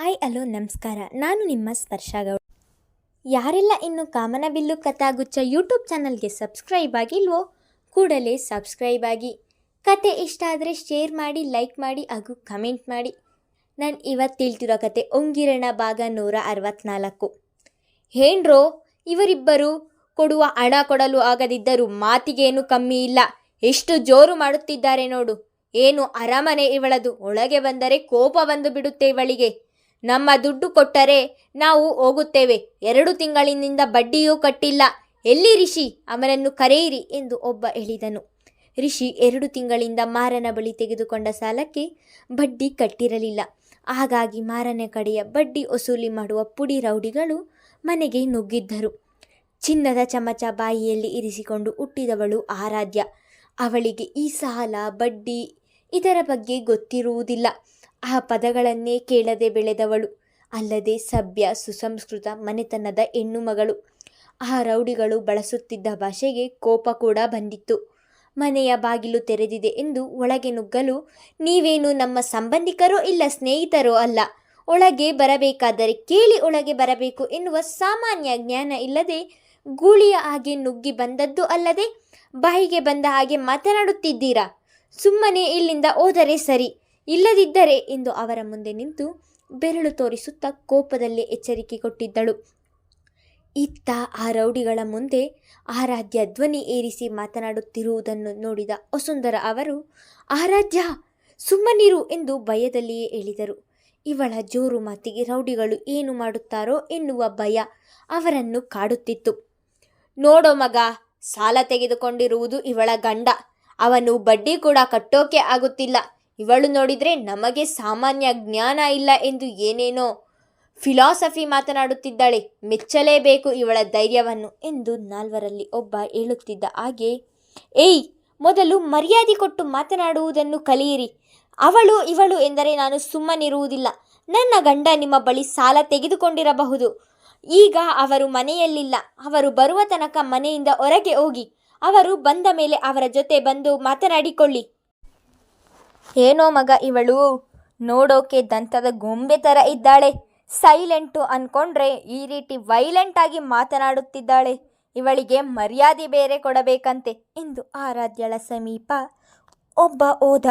Hi hello ನಮಸ್ಕಾರ. ನಾನು ನಿಮ್ಮ ಸ್ಪರ್ಶ ಗೌಡ. ಯಾರೆಲ್ಲ ಇನ್ನು ಕಾಮನಬಿಲ್ಲು ಕಥಾಗುಚ್ಚ ಯೂಟ್ಯೂಬ್ ಚಾನಲ್ಗೆ ಸಬ್ಸ್ಕ್ರೈಬ್ ಆಗಿಲ್ವೋ, ಕೂಡಲೇ ಸಬ್ಸ್ಕ್ರೈಬ್ ಆಗಿ. ಕತೆ ಇಷ್ಟ ಆದರೆ ಶೇರ್ ಮಾಡಿ, ಲೈಕ್ ಮಾಡಿ ಹಾಗೂ ಕಮೆಂಟ್ ಮಾಡಿ. ನಾನು ಇವತ್ತು ತಿಳ್ತಿರೋ ಕತೆ ಒಂಗಿರಣ ಭಾಗ ನೂರ ಅರವತ್ನಾಲ್ಕು. ಹೇಂಡ್ರೋ ಇವರಿಬ್ಬರು ಕೊಡುವ ಹಣ ಕೊಡಲು ಆಗದಿದ್ದರೂ ಮಾತಿಗೇನು ಕಮ್ಮಿ ಇಲ್ಲ. ಎಷ್ಟು ಜೋರು ಮಾಡುತ್ತಿದ್ದಾರೆ ನೋಡು. ಏನು ಅರಮನೆ ಇವಳದು. ಒಳಗೆ ಬಂದರೆ ಕೋಪ ಬಂದು ಬಿಡುತ್ತೆ ಇವಳಿಗೆ. ನಮ್ಮ ದುಡ್ಡು ಕೊಟ್ಟರೆ ನಾವು ಹೋಗುತ್ತೇವೆ. ಎರಡು ತಿಂಗಳಿನಿಂದ ಬಡ್ಡಿಯೂ ಕಟ್ಟಿಲ್ಲ. ಎಲ್ಲಿ ರಿಷಿ? ಅವನನ್ನು ಕರೆಯಿರಿ ಎಂದು ಒಬ್ಬ ಹೇಳಿದನು. ರಿಷಿ ಎರಡು ತಿಂಗಳಿಂದ ಮಾರನ ಬಳಿ ತೆಗೆದುಕೊಂಡ ಸಾಲಕ್ಕೆ ಬಡ್ಡಿ ಕಟ್ಟಿರಲಿಲ್ಲ. ಹಾಗಾಗಿ ಮಾರನ ಕಡೆಯ ಬಡ್ಡಿ ವಸೂಲಿ ಮಾಡುವ ಪುಡಿ ರೌಡಿಗಳು ಮನೆಗೆ ನುಗ್ಗಿದ್ದರು. ಚಿನ್ನದ ಚಮಚ ಬಾಯಿಯಲ್ಲಿ ಇರಿಸಿಕೊಂಡು ಹುಟ್ಟಿದವಳು ಆರಾಧ್ಯ. ಅವಳಿಗೆ ಈ ಸಾಲ, ಬಡ್ಡಿ ಇದರ ಬಗ್ಗೆ ಗೊತ್ತಿರುವುದಿಲ್ಲ. ಆ ಪದಗಳನ್ನೇ ಕೇಳದೆ ಬೆಳೆದವಳು. ಅಲ್ಲದೆ ಸಭ್ಯ, ಸುಸಂಸ್ಕೃತ, ಮನೆತನದ ಹೆಣ್ಣು ಮಗಳು ಆ ರೌಡಿಗಳು ಬಳಸುತ್ತಿದ್ದ ಭಾಷೆಗೆ ಕೋಪ ಕೂಡ ಬಂದಿತ್ತು. ಮನೆಯ ಬಾಗಿಲು ತೆರೆದಿದೆ ಎಂದು ಒಳಗೆ ನುಗ್ಗಲು, ನೀವೇನು ನಮ್ಮ ಸಂಬಂಧಿಕರೋ ಇಲ್ಲ ಸ್ನೇಹಿತರೋ ಅಲ್ಲ? ಒಳಗೆ ಬರಬೇಕಾದರೆ ಕೇಳಿ ಒಳಗೆ ಬರಬೇಕು ಎನ್ನುವ ಸಾಮಾನ್ಯ ಜ್ಞಾನ ಇಲ್ಲದೆ ಗೂಳಿಯ ಹಾಗೆ ನುಗ್ಗಿ ಬಂದದ್ದು ಅಲ್ಲದೆ ಬಾಯಿಗೆ ಬಂದ ಹಾಗೆ ಮಾತನಾಡುತ್ತಿದ್ದೀರಾ? ಸುಮ್ಮನೆ ಇಲ್ಲಿಂದ ಹೋದರೆ ಸರಿ. ಇಲ್ಲದಿದ್ದರೆ ಎಂದು ಅವರ ಮುಂದೆ ನಿಂತು ಬೆರಳು ತೋರಿಸುತ್ತಾ ಕೋಪದಲ್ಲಿ ಎಚ್ಚರಿಕೆ ಕೊಟ್ಟಿದ್ದಳು. ಇತ್ತ ಆ ರೌಡಿಗಳ ಮುಂದೆ ಆರಾಧ್ಯ ಧ್ವನಿ ಏರಿಸಿ ಮಾತನಾಡುತ್ತಿರುವುದನ್ನು ನೋಡಿದ ವಸುಂಧರ ಅವರು, ಆರಾಧ್ಯ, ಸುಮ್ಮನಿರು ಎಂದು ಭಯದಲ್ಲಿಯೇ ಹೇಳಿದರು. ಇವಳ ಜೋರು ಮಾತಿಗೆ ರೌಡಿಗಳು ಏನು ಮಾಡುತ್ತಾರೋ ಎನ್ನುವ ಭಯ ಅವರನ್ನು ಕಾಡುತ್ತಿತ್ತು. ನೋಡೋ ಮಗ, ಸಾಲ ತೆಗೆದುಕೊಂಡಿರುವುದು ಇವಳ ಗಂಡ. ಅವನು ಬಡ್ಡಿ ಕೂಡ ಕಟ್ಟೋಕೆ ಆಗುತ್ತಿಲ್ಲ. ಇವಳು ನೋಡಿದರೆ ನಮಗೆ ಸಾಮಾನ್ಯ ಜ್ಞಾನ ಇಲ್ಲ ಎಂದು ಏನೇನೋ ಫಿಲಾಸಫಿ ಮಾತನಾಡುತ್ತಿದ್ದಾಳೆ. ಮೆಚ್ಚಲೇಬೇಕು ಇವಳ ಧೈರ್ಯವನ್ನು ಎಂದು ನಾಲ್ವರಲ್ಲಿ ಒಬ್ಬ ಹೇಳುತ್ತಿದ್ದ ಹಾಗೆ, ಏಯ್, ಮೊದಲು ಮರ್ಯಾದೆ ಕೊಟ್ಟು ಮಾತನಾಡುವುದನ್ನು ಕಲಿಯಿರಿ. ಅವಳು ಇವಳು ಎಂದರೆ ನಾನು ಸುಮ್ಮನಿರುವುದಿಲ್ಲ. ನನ್ನ ಗಂಡ ನಿಮ್ಮ ಬಳಿ ಸಾಲ ತೆಗೆದುಕೊಂಡಿರಬಹುದು. ಈಗ ಅವರು ಮನೆಯಲ್ಲಿಲ್ಲ. ಅವರು ಬರುವ ತನಕ ಮನೆಯಿಂದ ಹೊರಗೆ ಹೋಗಿ. ಅವರು ಬಂದ ಮೇಲೆ ಅವರ ಜೊತೆ ಬಂದು ಮಾತನಾಡಿಕೊಳ್ಳಿ. ಏನೋ ಮಗ ಇವಳು ನೋಡೋಕೆ ದಂತದ ಗೊಂಬೆ ಥರ ಇದ್ದಾಳೆ. ಸೈಲೆಂಟು ಅನ್ಕೊಂಡ್ರೆ ಈ ರೀತಿ ವೈಲೆಂಟ್ ಆಗಿ ಮಾತನಾಡುತ್ತಿದ್ದಾಳೆ. ಇವಳಿಗೆ ಮರ್ಯಾದೆ ಬೇರೆ ಕೊಡಬೇಕಂತೆ ಎಂದು ಆರಾಧ್ಯಳ ಸಮೀಪ ಒಬ್ಬ ಓದ.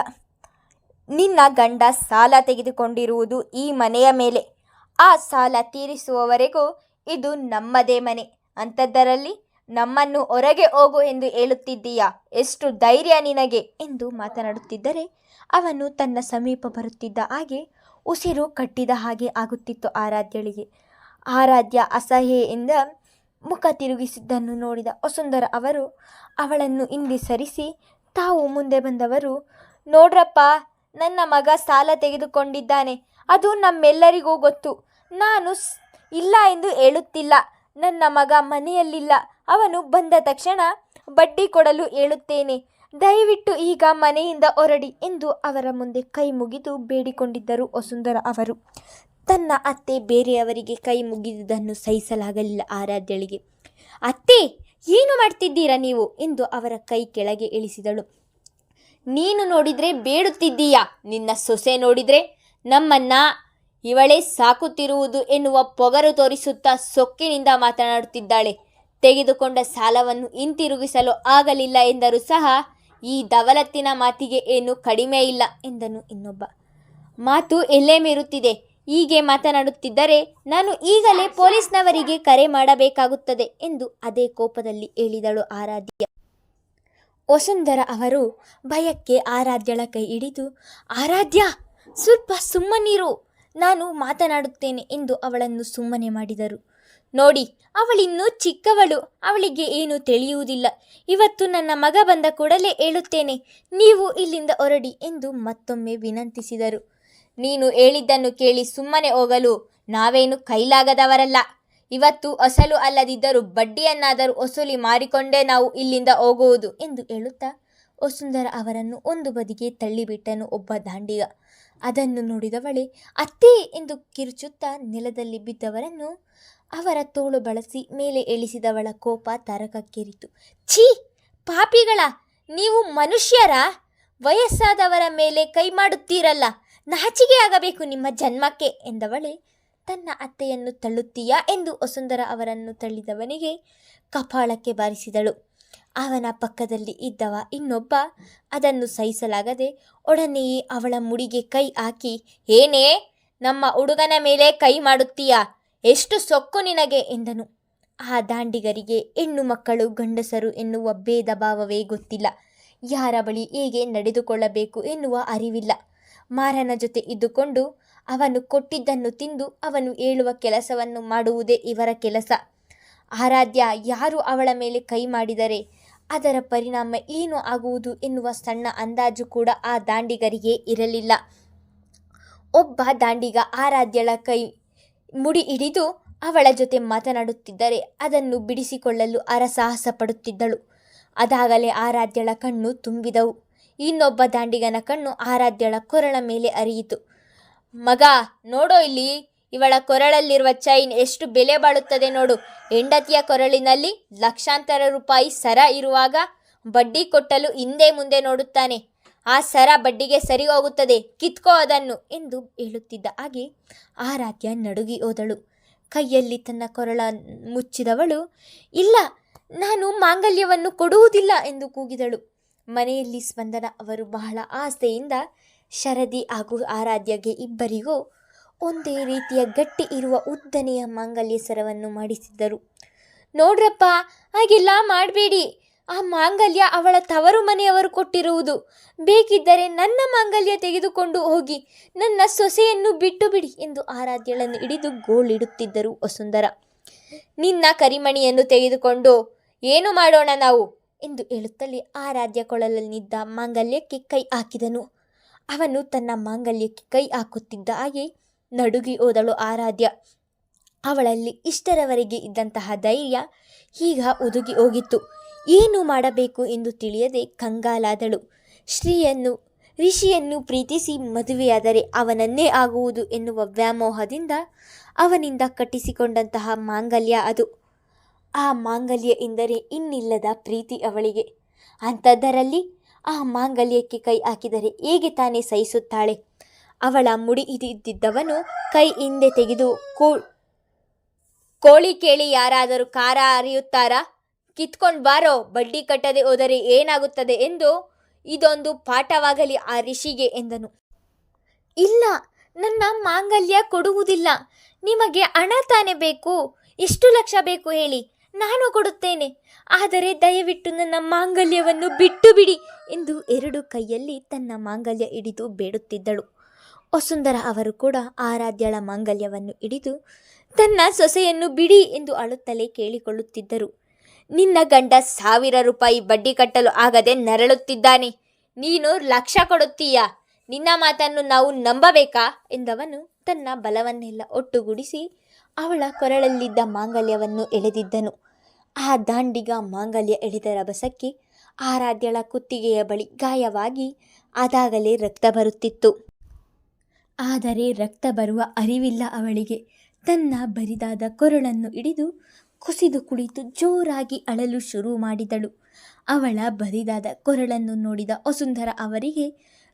ನಿನ್ನ ಗಂಡ ಸಾಲ ತೆಗೆದುಕೊಂಡಿರುವುದು ಈ ಮನೆಯ ಮೇಲೆ. ಆ ಸಾಲ ತೀರಿಸುವವರೆಗೂ ಇದು ನಮ್ಮದೇ ಮನೆ. ಅಂಥದ್ದರಲ್ಲಿ ನಮ್ಮನ್ನು ಹೊರಗೆ ಹೋಗು ಎಂದು ಹೇಳುತ್ತಿದ್ದೀಯಾ? ಎಷ್ಟು ಧೈರ್ಯ ನಿನಗೆ? ಎಂದು ಮಾತನಾಡುತ್ತಿದ್ದರೆ ಅವನು ತನ್ನ ಸಮೀಪ ಬರುತ್ತಿದ್ದ ಹಾಗೆ ಉಸಿರು ಕಟ್ಟಿದ ಹಾಗೆ ಆಗುತ್ತಿತ್ತು ಆರಾಧ್ಯಳಿಗೆ. ಆರಾಧ್ಯ ಅಸಹ್ಯೆಯಿಂದ ಮುಖ ತಿರುಗಿಸಿದ್ದನ್ನು ನೋಡಿದ ವಸುಂಧರ ಅವರು ಅವಳನ್ನು ಹಿಂದೆ ಸರಿಸಿ, ತಾವು ಮುಂದೆ ಬಂದವರು, ನೋಡ್ರಪ್ಪ, ನನ್ನ ಮಗ ಸಾಲ ತೆಗೆದುಕೊಂಡಿದ್ದಾನೆ, ಅದು ನಮ್ಮೆಲ್ಲರಿಗೂ ಗೊತ್ತು, ನಾನು ಇಲ್ಲ ಎಂದು ಹೇಳುತ್ತಿಲ್ಲ, ನನ್ನ ಮಗ ಮನೆಯಲ್ಲಿಲ್ಲ ಅವನು ಬಂದ ತಕ್ಷಣ ಬಡ್ಡಿ ಕೊಡಲು ಹೇಳುತ್ತೇನೆ ದಯವಿಟ್ಟು ಈಗ ಮನೆಯಿಂದ ಹೊರಡಿ ಎಂದು ಅವರ ಮುಂದೆ ಕೈ ಮುಗಿದು ಬೇಡಿಕೊಂಡಿದ್ದರು ವಸುಂಧರ ಅವರು. ತನ್ನ ಅತ್ತೆ ಬೇರೆಯವರಿಗೆ ಕೈ ಮುಗಿದುದನ್ನು ಸಹಿಸಲಾಗಲಿಲ್ಲ ಆರಾಧ್ಯಳಿಗೆ. ಅತ್ತೆ, ಏನು ಮಾಡ್ತಿದ್ದೀರಾ ನೀವು? ಎಂದು ಅವರ ಕೈ ಕೆಳಗೆ ಇಳಿಸಿದಳು. ನೀನು ನೋಡಿದರೆ ಬೇಡುತ್ತಿದ್ದೀಯಾ? ನಿನ್ನ ಸೊಸೆ ನೋಡಿದರೆ ನಮ್ಮನ್ನ ಇವಳೇ ಸಾಕುತ್ತಿರುವುದು ಎನ್ನುವ ಪೊಗರು ತೋರಿಸುತ್ತಾ ಸೊಕ್ಕಿನಿಂದ ಮಾತನಾಡುತ್ತಿದ್ದಾಳೆ. ತೆಗೆದುಕೊಂಡ ಸಾಲವನ್ನು ಹಿಂತಿರುಗಿಸಲು ಆಗಲಿಲ್ಲ ಎಂದರೂ ಸಹ ಈ ದವಲತ್ತಿನ ಮಾತಿಗೆ ಏನು ಕಡಿಮೆ ಇಲ್ಲ ಎಂದನು ಇನ್ನೊಬ್ಬ. ಮಾತು ಎಲ್ಲೇ ಮೀರುತ್ತಿದೆ? ಹೀಗೆ ಮಾತನಾಡುತ್ತಿದ್ದರೆ ನಾನು ಈಗಲೇ ಪೊಲೀಸ್ನವರಿಗೆ ಕರೆ ಮಾಡಬೇಕಾಗುತ್ತದೆ ಎಂದು ಅದೇ ಕೋಪದಲ್ಲಿ ಹೇಳಿದಳು ಆರಾಧ್ಯ. ವಸುಂಧರ ಅವರು ಭಯಕ್ಕೆ ಆರಾಧ್ಯಳ ಕೈ ಹಿಡಿದು, ಆರಾಧ್ಯ, ಸ್ವಲ್ಪ ಸುಮ್ಮನಿರು. ನಾನು ಮಾತನಾಡುತ್ತೇನೆ ಎಂದು ಅವಳನ್ನು ಸುಮ್ಮನೆ ಮಾಡಿದರು. ನೋಡಿ, ಅವಳಿನ್ನೂ ಚಿಕ್ಕವಳು, ಅವಳಿಗೆ ಏನು ತಿಳಿಯುವುದಿಲ್ಲ. ಇವತ್ತು ನನ್ನ ಮಗ ಬಂದ ಕೂಡಲೇ ಹೇಳುತ್ತೇನೆ, ನೀವು ಇಲ್ಲಿಂದ ಹೊರಡಿ ಎಂದು ಮತ್ತೊಮ್ಮೆ ವಿನಂತಿಸಿದರು. ನೀನು ಹೇಳಿದ್ದನ್ನು ಕೇಳಿ ಸುಮ್ಮನೆ ಹೋಗಲು ನಾವೇನು ಕೈಲಾಗದವರಲ್ಲ. ಇವತ್ತು ಅಸಲು ಅಲ್ಲದಿದ್ದರೂ ಬಡ್ಡಿಯನ್ನಾದರೂ ವಸೂಲಿ ಮಾರಿಕೊಂಡೇ ನಾವು ಇಲ್ಲಿಂದ ಹೋಗುವುದು ಎಂದು ಹೇಳುತ್ತಾ ವಸುಂಧರ ಅವರನ್ನು ಒಂದು ಬದಿಗೆ ತಳ್ಳಿಬಿಟ್ಟನು ಒಬ್ಬ ದಾಂಡಿಗ. ಅದನ್ನು ನೋಡಿದವಳೆ, ಅತ್ತೆ ಎಂದು ಕಿರುಚುತ್ತಾ ನೆಲದಲ್ಲಿ ಬಿದ್ದವರನ್ನು ಅವರ ತೋಳು ಬಳಸಿ ಮೇಲೆ ಇಳಿಸಿದವಳ ಕೋಪ ತರಕಕ್ಕೇರಿತು. ಛೀ! ಪಾಪಿಗಳ, ನೀವು ಮನುಷ್ಯರ ವಯಸ್ಸಾದವರ ಮೇಲೆ ಕೈ ಮಾಡುತ್ತೀರಲ್ಲ ನಾಚಿಗೆ ಆಗಬೇಕು ನಿಮ್ಮ ಜನ್ಮಕ್ಕೆ ಎಂದವಳೆ, ತನ್ನ ಅತ್ತೆಯನ್ನು ತಳ್ಳುತ್ತೀಯಾ ಎಂದು ವಸುಂಧರ ಅವರನ್ನು ತಳ್ಳಿದವನಿಗೆ ಕಪಾಳಕ್ಕೆ ಬಾರಿಸಿದಳು. ಅವನ ಪಕ್ಕದಲ್ಲಿ ಇದ್ದವ ಇನ್ನೊಬ್ಬ, ಅದನ್ನು ಸಹಿಸಲಾಗದೆ ಒಡನೆಯೇ ಅವಳ ಮುಡಿಗೆ ಕೈ ಹಾಕಿ, ಏನೇ ನಮ್ಮ ಹುಡುಗನ ಮೇಲೆ ಕೈ ಮಾಡುತ್ತೀಯಾ? ಎಷ್ಟು ಸೊಕ್ಕು ನಿನಗೆ ಎಂದನು. ಆ ದಾಂಡಿಗರಿಗೆ ಹೆಣ್ಣು ಮಕ್ಕಳು ಗಂಡಸರು ಎನ್ನುವ ಭೇದ ಭಾವವೇ ಗೊತ್ತಿಲ್ಲ. ಯಾರ ಬಳಿ ಹೇಗೆ ನಡೆದುಕೊಳ್ಳಬೇಕು ಎನ್ನುವ ಅರಿವಿಲ್ಲ. ಮಾರನ ಜೊತೆ ಇದ್ದುಕೊಂಡು ಅವನು ಕೊಟ್ಟಿದ್ದನ್ನು ತಿಂದು ಅವನು ಹೇಳುವ ಕೆಲಸವನ್ನು ಮಾಡುವುದೇ ಇವರ ಕೆಲಸ. ಆರಾಧ್ಯ ಯಾರು ಅವಳ ಮೇಲೆ ಕೈ ಮಾಡಿದರೆ ಅದರ ಪರಿಣಾಮ ಏನು ಆಗುವುದು ಎನ್ನುವ ಸಣ್ಣ ಅಂದಾಜು ಕೂಡ ಆ ದಾಂಡಿಗರಿಗೆ ಇರಲಿಲ್ಲ. ಒಬ್ಬ ದಾಂಡಿಗ ಆರಾಧ್ಯಳ ಕೈ ಮುಡಿ ಹಿಡಿದು ಅವಳ ಜೊತೆ ಮಾತನಾಡುತ್ತಿದ್ದರೆ ಅದನ್ನು ಬಿಡಿಸಿಕೊಳ್ಳಲು ಅರಸಾಹಸ ಪಡುತ್ತಿದ್ದಳು. ಅದಾಗಲೇ ಆರಾಧ್ಯಳ ಕಣ್ಣು ತುಂಬಿದವು. ಇನ್ನೊಬ್ಬ ದಾಂಡಿಗನ ಕಣ್ಣು ಆರಾಧ್ಯಳ ಕೊರಳ ಮೇಲೆ ಅರಿಯಿತು. ಮಗ, ನೋಡೋ ಇಲ್ಲಿ, ಇವಳ ಕೊರಳಲ್ಲಿರುವ ಚೈನ್ ಎಷ್ಟು ಬೆಲೆ ಬಾಳುತ್ತದೆ ನೋಡು. ಹೆಂಡತಿಯ ಕೊರಳಿನಲ್ಲಿ ಲಕ್ಷಾಂತರ ರೂಪಾಯಿ ಸರ ಇರುವಾಗ ಬಡ್ಡಿ ಕೊಟ್ಟಲು ಹಿಂದೆ ಮುಂದೆ ನೋಡುತ್ತಾನೆ. ಆ ಸರ ಬಡ್ಡಿಗೆ ಸರಿ ಹೋಗುತ್ತದೆ ಕಿತ್ಕೋ ಅದನ್ನು ಎಂದು ಹೇಳುತ್ತಿದ್ದ ಹಾಗೆ ಆರಾಧ್ಯ ನಡುಗಿ ಹೋದಳು. ಕೈಯಲ್ಲಿ ತನ್ನ ಕೊರಳ ಮುಚ್ಚಿದವಳು, ಇಲ್ಲ, ನಾನು ಮಾಂಗಲ್ಯವನ್ನು ಕೊಡುವುದಿಲ್ಲ ಎಂದು ಕೂಗಿದಳು. ಮನೆಯಲ್ಲಿ ಸ್ಪಂದನ ಅವರು ಬಹಳ ಆಸೆಯಿಂದ ಶರದಿ ಹಾಗೂ ಆರಾಧ್ಯಗೆ ಇಬ್ಬರಿಗೂ ಒಂದೇ ರೀತಿಯ ಗಟ್ಟಿ ಇರುವ ಉದ್ದನೆಯ ಮಾಂಗಲ್ಯ ಸರವನ್ನು ಮಾಡಿಸಿದ್ದರು. ನೋಡ್ರಪ್ಪ, ಹಾಗೆಲ್ಲ ಮಾಡಬೇಡಿ ಆ ಮಾಂಗಲ್ಯ ಅವಳ ತವರು ಮನೆಯವರು ಕೊಟ್ಟಿರುವುದು. ಬೇಕಿದ್ದರೆ ನನ್ನ ಮಾಂಗಲ್ಯ ತೆಗೆದುಕೊಂಡು ಹೋಗಿ, ನನ್ನ ಸೊಸೆಯನ್ನು ಬಿಟ್ಟು ಬಿಡಿ ಎಂದು ಆರಾಧ್ಯಳನ್ನು ಹಿಡಿದು ಗೋಳಿಡುತ್ತಿದ್ದರು ವಸುಂಧರ. ನಿನ್ನ ಕರಿಮಣಿಯನ್ನು ತೆಗೆದುಕೊಂಡು ಏನು ಮಾಡೋಣ ನಾವು? ಎಂದು ಹೇಳುತ್ತಲೇ ಆರಾಧ್ಯ ಕೊಳಲಲ್ಲಿದ್ದ ಮಾಂಗಲ್ಯಕ್ಕೆ ಕೈ ಹಾಕಿದನು. ಅವನು ತನ್ನ ಮಾಂಗಲ್ಯಕ್ಕೆ ಕೈ ಹಾಕುತ್ತಿದ್ದ ಹಾಗೆ ನಡುಗಿ ಹೋದಳು ಆರಾಧ್ಯ. ಅವಳಲ್ಲಿ ಇಷ್ಟರವರೆಗೆ ಇದ್ದಂತಹ ಧೈರ್ಯ ಈಗ ಉದುಗಿ ಹೋಗಿತ್ತು. ಏನು ಮಾಡಬೇಕು ಎಂದು ತಿಳಿಯದೆ ಕಂಗಾಲಾದಳು. ಶ್ರೀಯನ್ನು ಋಷಿಯನ್ನು ಪ್ರೀತಿಸಿ ಮದುವೆಯಾದರೆ ಅವನನ್ನೇ ಆಗುವುದು ಎನ್ನುವ ವ್ಯಾಮೋಹದಿಂದ ಅವನಿಂದ ಕಟ್ಟಿಸಿಕೊಂಡಂತಹ ಮಾಂಗಲ್ಯ ಅದು. ಆ ಮಾಂಗಲ್ಯ ಎಂದರೆ ಇನ್ನಿಲ್ಲದ ಪ್ರೀತಿ ಅವಳಿಗೆ. ಅಂಥದ್ದರಲ್ಲಿ ಆ ಮಾಂಗಲ್ಯಕ್ಕೆ ಕೈ ಹಾಕಿದರೆ ಹೇಗೆ ತಾನೇ ಸಹಿಸುತ್ತಾಳೆ? ಅವಳ ಮುಡಿ ಇದ್ದಿದ್ದವನು ಕೈ ಹಿಂದೆ ತೆಗೆದು ಕೋ, ಕೋಳಿ ಕೇಳಿ ಯಾರಾದರೂ ಕಾರ ಅರಿಯುತ್ತಾರಾ ಕಿತ್ಕೊಂಡು ಬಾರೋ, ಬಡ್ಡಿ ಕಟ್ಟದೆ ಹೋದರೆ ಏನಾಗುತ್ತದೆ ಎಂದು ಇದೊಂದು ಪಾಠವಾಗಲಿ ಆ ಋಷಿಗೆ ಎಂದನು. ಇಲ್ಲ, ನನ್ನ ಮಾಂಗಲ್ಯ ಕೊಡುವುದಿಲ್ಲ. ನಿಮಗೆ ಹಣ ತಾನೇ ಬೇಕು, ಎಷ್ಟು ಲಕ್ಷ ಬೇಕು ಹೇಳಿ, ನಾನು ಕೊಡುತ್ತೇನೆ. ಆದರೆ ದಯವಿಟ್ಟು ನನ್ನ ಮಾಂಗಲ್ಯವನ್ನು ಬಿಟ್ಟು ಬಿಡಿ ಎಂದು ಎರಡು ಕೈಯಲ್ಲಿ ತನ್ನ ಮಾಂಗಲ್ಯ ಹಿಡಿದು ಬೇಡುತ್ತಿದ್ದಳು. ವಸುಂಧರ ಅವರು ಕೂಡ ಆರಾಧ್ಯಳ ಮಾಂಗಲ್ಯವನ್ನು ಹಿಡಿದು, ತನ್ನ ಸೊಸೆಯನ್ನು ಬಿಡಿ ಎಂದು ಅಳುತ್ತಲೇ ಕೇಳಿಕೊಳ್ಳುತ್ತಿದ್ದರು. ನಿನ್ನ ಗಂಡ ಸಾವಿರ ರೂಪಾಯಿ ಬಡ್ಡಿ ಕಟ್ಟಲು ಆಗದೆ ನರಳುತ್ತಿದ್ದಾನೆ. ನೀನು ಲಕ್ಷ ಕೊಡುತ್ತೀಯ? ನಿನ್ನ ಮಾತನ್ನು ನಾವು ನಂಬಬೇಕಾ? ಎಂದವನು ತನ್ನ ಬಲವನ್ನೆಲ್ಲ ಒಟ್ಟುಗೂಡಿಸಿ ಅವಳ ಕೊರಳಲ್ಲಿದ್ದ ಮಾಂಗಲ್ಯವನ್ನು ಎಳೆದಿದ್ದನು. ಆ ದಾಂಡಿಗ ಮಾಂಗಲ್ಯ ಎಳೆದ ರಭಸಕ್ಕೆ ಆರಾಧ್ಯಳ ಕುತ್ತಿಗೆಯ ಬಳಿ ಗಾಯವಾಗಿ ಅದಾಗಲೇ ರಕ್ತ ಬರುತ್ತಿತ್ತು. ಆದರೆ ರಕ್ತ ಬರುವ ಅರಿವಿಲ್ಲ ಅವಳಿಗೆ. ತನ್ನ ಬರಿದಾದ ಕೊರಳನ್ನು ಹಿಡಿದು ಕುಸಿದು ಕುಳಿತು ಜೋರಾಗಿ ಅಳಲು ಶುರು ಮಾಡಿದಳು. ಅವಳ ಬರಿದಾದ ಕೊರಳನ್ನು ನೋಡಿದ ವಸುಂಧರ ಅವರಿಗೆ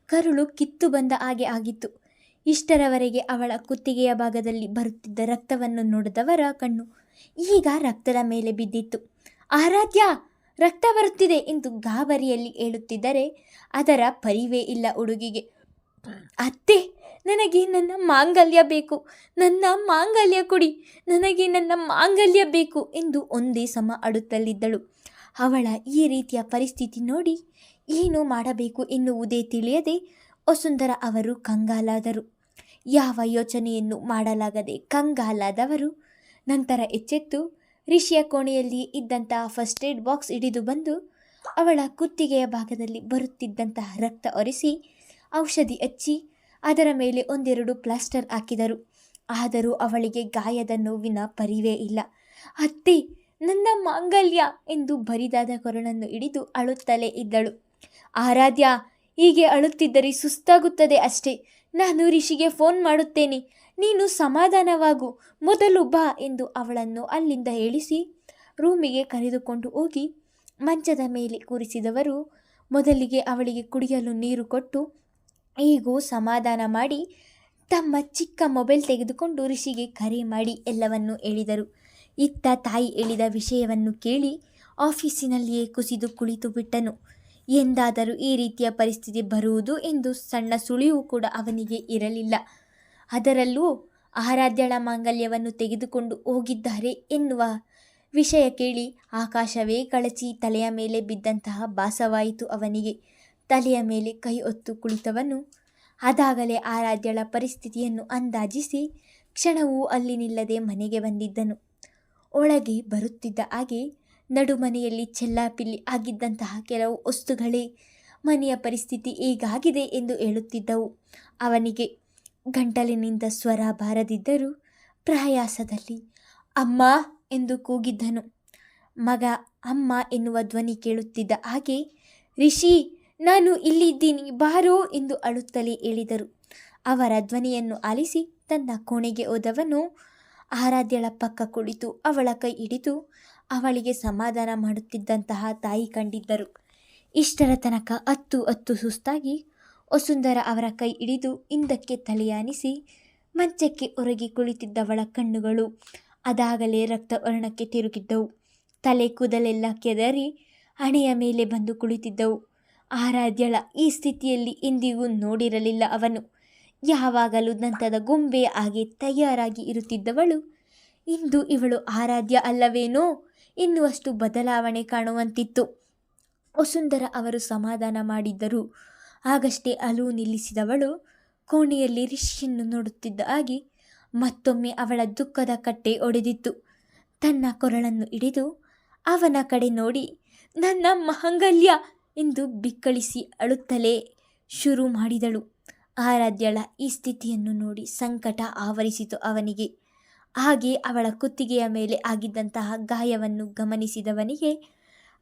ಕರುಳು ಕಿತ್ತು ಬಂದ ಹಾಗೆ ಆಗಿತ್ತು. ಇಷ್ಟರವರೆಗೆ ಅವಳ ಕುತ್ತಿಗೆಯ ಭಾಗದಲ್ಲಿ ಬರುತ್ತಿದ್ದ ರಕ್ತವನ್ನು ನೋಡಿದವರ ಕಣ್ಣು ಈಗ ರಕ್ತದ ಮೇಲೆ ಬಿದ್ದಿತ್ತು. ಆರಾಧ್ಯ, ರಕ್ತ ಬರುತ್ತಿದೆ ಎಂದು ಗಾಬರಿಯಲ್ಲಿ ಹೇಳುತ್ತಿದ್ದರೆ ಅದರ ಪರಿವೇ ಇಲ್ಲ ಹುಡುಗಿಗೆ. ಅತ್ತೆ ನನಗೆ ನನ್ನ ಮಾಂಗಲ್ಯ ಬೇಕು. ನನ್ನ ಮಾಂಗಲ್ಯ ಕೊಡಿ. ನನಗೆ ನನ್ನ ಮಾಂಗಲ್ಯ ಬೇಕು ಎಂದು ಒಂದೇ ಸಮ ಅಡುತ್ತಲಿದ್ದಳು. ಅವಳ ಈ ರೀತಿಯ ಪರಿಸ್ಥಿತಿ ನೋಡಿ ಏನು ಮಾಡಬೇಕು ಎನ್ನುವುದೇ ತಿಳಿಯದೆ ವಸುಂಧರ ಅವರು ಕಂಗಾಲಾದರು. ಯಾವ ಯೋಚನೆಯನ್ನು ಮಾಡಲಾಗದೆ ಕಂಗಾಲಾದವರು ನಂತರ ಎಚ್ಚೆತ್ತು ಋಷಿಯ ಕೋಣೆಯಲ್ಲಿ ಇದ್ದಂತಹ ಫಸ್ಟ್ ಏಡ್ ಬಾಕ್ಸ್ ಹಿಡಿದು ಬಂದು ಅವಳ ಕುತ್ತಿಗೆಯ ಭಾಗದಲ್ಲಿ ಬರುತ್ತಿದ್ದಂತಹ ರಕ್ತ ಒರೆಸಿ ಔಷಧಿ ಹಚ್ಚಿ ಅದರ ಮೇಲೆ ಒಂದೆರಡು ಪ್ಲಾಸ್ಟರ್ ಹಾಕಿದರು. ಆದರೂ ಅವಳಿಗೆ ಗಾಯದ ನೋವಿನ ಪರಿವೇ ಇಲ್ಲ. ಅತ್ತೆ, ನನ್ನ ಮಾಂಗಲ್ಯ ಎಂದು ಬರಿದಾದ ಕೊರಳನ್ನು ಹಿಡಿದು ಅಳುತ್ತಲೇ ಇದ್ದಳು. ಆರಾಧ್ಯ, ಹೀಗೆ ಅಳುತ್ತಿದ್ದರೆ ಸುಸ್ತಾಗುತ್ತದೆ ಅಷ್ಟೇ. ನಾನು ಋಷಿಗೆ ಫೋನ್ ಮಾಡುತ್ತೇನೆ. ನೀನು ಸಮಾಧಾನವಾಗು. ಮೊದಲು ಬಾ ಎಂದು ಅವಳನ್ನು ಅಲ್ಲಿಂದ ಹೇಳಿಸಿ ರೂಮಿಗೆ ಕರೆದುಕೊಂಡು ಹೋಗಿ ಮಂಚದ ಮೇಲೆ ಕೂರಿಸಿದವರು ಮೊದಲಿಗೆ ಅವಳಿಗೆ ಕುಡಿಯಲು ನೀರು ಕೊಟ್ಟು ಹೇಗೋ ಸಮಾಧಾನ ಮಾಡಿ ತಮ್ಮ ಚಿಕ್ಕ ಮೊಬೈಲ್ ತೆಗೆದುಕೊಂಡು ಋಷಿಗೆ ಕರೆ ಮಾಡಿ ಎಲ್ಲವನ್ನು ಹೇಳಿದರು. ಇತ್ತ ತಾಯಿ ಹೇಳಿದ ವಿಷಯವನ್ನು ಕೇಳಿ ಆಫೀಸಿನಲ್ಲಿಯೇ ಕುಸಿದು ಕುಳಿತು ಬಿಟ್ಟನು. ಎಂದಾದರೂ ಈ ರೀತಿಯ ಪರಿಸ್ಥಿತಿ ಬರುವುದು ಎಂದು ಸಣ್ಣ ಸುಳಿವು ಕೂಡ ಅವನಿಗೆ ಇರಲಿಲ್ಲ. ಅದರಲ್ಲೂ ಆರಾಧ್ಯಳ ಮಾಂಗಲ್ಯವನ್ನು ತೆಗೆದುಕೊಂಡು ಹೋಗಿದ್ದಾರೆ ಎನ್ನುವ ವಿಷಯ ಕೇಳಿ ಆಕಾಶವೇ ಕಳಚಿ ತಲೆಯ ಮೇಲೆ ಬಿದ್ದಂತಹ ಭಾಸವಾಯಿತು ಅವನಿಗೆ. ತಲೆಯ ಮೇಲೆ ಕೈ ಒತ್ತು ಕುಳಿತವನು. ಅದಾಗಲೇ ಆರಾಧ್ಯಳ ಪರಿಸ್ಥಿತಿಯನ್ನು ಅಂದಾಜಿಸಿ ಕ್ಷಣವೂ ಅಲ್ಲಿ ನಿಲ್ಲದೆ ಮನೆಗೆ ಬಂದಿದ್ದನು. ಒಳಗೆ ಬರುತ್ತಿದ್ದ ಹಾಗೆ ನಡುಮನೆಯಲ್ಲಿ ಚೆಲ್ಲಾಪಿಲ್ಲಿ ಆಗಿದ್ದಂತಹ ಕೆಲವು ವಸ್ತುಗಳೇ ಮನೆಯ ಪರಿಸ್ಥಿತಿ ಹೀಗಾಗಿದೆ ಎಂದು ಹೇಳುತ್ತಿದ್ದವು. ಅವನಿಗೆ ಗಂಟಲಿನಿಂದ ಸ್ವರ ಬಾರದಿದ್ದರೂ ಪ್ರಯಾಸದಲ್ಲಿ ಅಮ್ಮ ಎಂದು ಕೂಗಿದ್ದನು. ಮಗ ಅಮ್ಮ ಎನ್ನುವ ಧ್ವನಿ ಕೇಳುತ್ತಿದ್ದ ಹಾಗೆ, ರಿಷಿ ನಾನು ಇಲ್ಲಿದ್ದೀನಿ, ಬಾರೋ ಎಂದು ಅಳುತ್ತಲೇ ಇಳಿದರು ಅವರ ಧ್ವನಿಯನ್ನು ಆಲಿಸಿ ತನ್ನ ಕೋಣೆಗೆ ಹೋದವನು ಆರಾಧ್ಯಳ ಪಕ್ಕ ಕುಳಿತು ಅವಳ ಕೈ ಹಿಡಿದು ಅವಳಿಗೆ ಸಮಾಧಾನ ಮಾಡುತ್ತಿದ್ದಂತಹ ತಾಯಿ ಕಂಡಿದ್ದರು. ಇಷ್ಟರ ತನಕ ಹತ್ತು ಹತ್ತು ಸುಸ್ತಾಗಿ ವಸುಂಧರ ಅವರ ಕೈ ಹಿಡಿದು ಹಿಂದಕ್ಕೆ ತಲೆಯಾನಿಸಿ ಮಂಚಕ್ಕೆ ಒರಗಿ ಕುಳಿತಿದ್ದವಳ ಕಣ್ಣುಗಳು ಅದಾಗಲೇ ರಕ್ತ ವರ್ಣಕ್ಕೆ ತಿರುಗಿದ್ದವು. ತಲೆ ಕೂದಲೆಲ್ಲ ಕೆದರಿ ಹಣೆಯ ಮೇಲೆ ಬಂದು ಕುಳಿತಿದ್ದವು. ಆರಾಧ್ಯಳ ಈ ಸ್ಥಿತಿಯಲ್ಲಿ ಎಂದಿಗೂ ನೋಡಿರಲಿಲ್ಲ ಅವನು. ಯಾವಾಗಲೂ ದಂತದ ಗೊಂಬೆ ಹಾಗೆ ತಯಾರಾಗಿ ಇರುತ್ತಿದ್ದವಳು. ಇಂದು ಇವಳು ಆರಾಧ್ಯ ಅಲ್ಲವೇನೋ? ಎನ್ನುವಷ್ಟು ಬದಲಾವಣೆ ಕಾಣುವಂತಿತ್ತು. ವಸುಂಧರ ಅವರು ಸಮಾಧಾನ ಮಾಡಿದ್ದರು. ಆಗಷ್ಟೇ ಅಲುವು ನಿಲ್ಲಿಸಿದವಳು. ಕೋಣೆಯಲ್ಲಿ ರಿಷಿಯನ್ನು ನೋಡುತ್ತಿದ್ದ ಹಾಗೆ ಮತ್ತೊಮ್ಮೆ ಅವಳ ದುಃಖದ ಕಟ್ಟೆ ಒಡೆದಿತ್ತು. ತನ್ನ ಕೊರಳನ್ನು ಹಿಡಿದು ಅವನ ಕಡೆ ನೋಡಿ, ನನ್ನ ಮಾಂಗಲ್ಯ ಎಂದು ಬಿಕ್ಕಳಿಸಿ ಅಳುತ್ತಲೇ ಶುರು ಮಾಡಿದಳು. ಆರಾಧ್ಯಳ ಈ ಸ್ಥಿತಿಯನ್ನು ನೋಡಿ ಸಂಕಟ ಆವರಿಸಿತು ಅವನಿಗೆ. ಹಾಗೆ ಅವಳ ಕುತ್ತಿಗೆಯ ಮೇಲೆ ಆಗಿದ್ದಂತಹ ಗಾಯವನ್ನು ಗಮನಿಸಿದವನಿಗೆ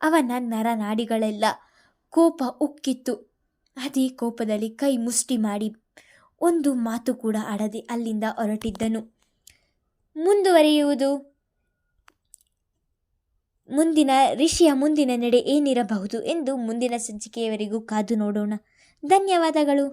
ಅವನ ನರನಾಡಿಗಳೆಲ್ಲ ಕೋಪ ಉಕ್ಕಿತ್ತು. ಅದೇ ಕೋಪದಲ್ಲಿ ಕೈ ಮುಷ್ಟಿ ಮಾಡಿ ಒಂದು ಮಾತು ಕೂಡ ಆಡದೆ ಅಲ್ಲಿಂದ ಹೊರಟಿದ್ದನು. ಮುಂದುವರಿಯುವುದು? ಮುಂದಿನ ಋಷಿಯ ಮುಂದಿನ ನಡೆ ಏನಿರಬಹುದು ಎಂದು ಮುಂದಿನ ಸಂಚಿಕೆಯವರೆಗೂ ಕಾದು ನೋಡೋಣ. ಧನ್ಯವಾದಗಳು.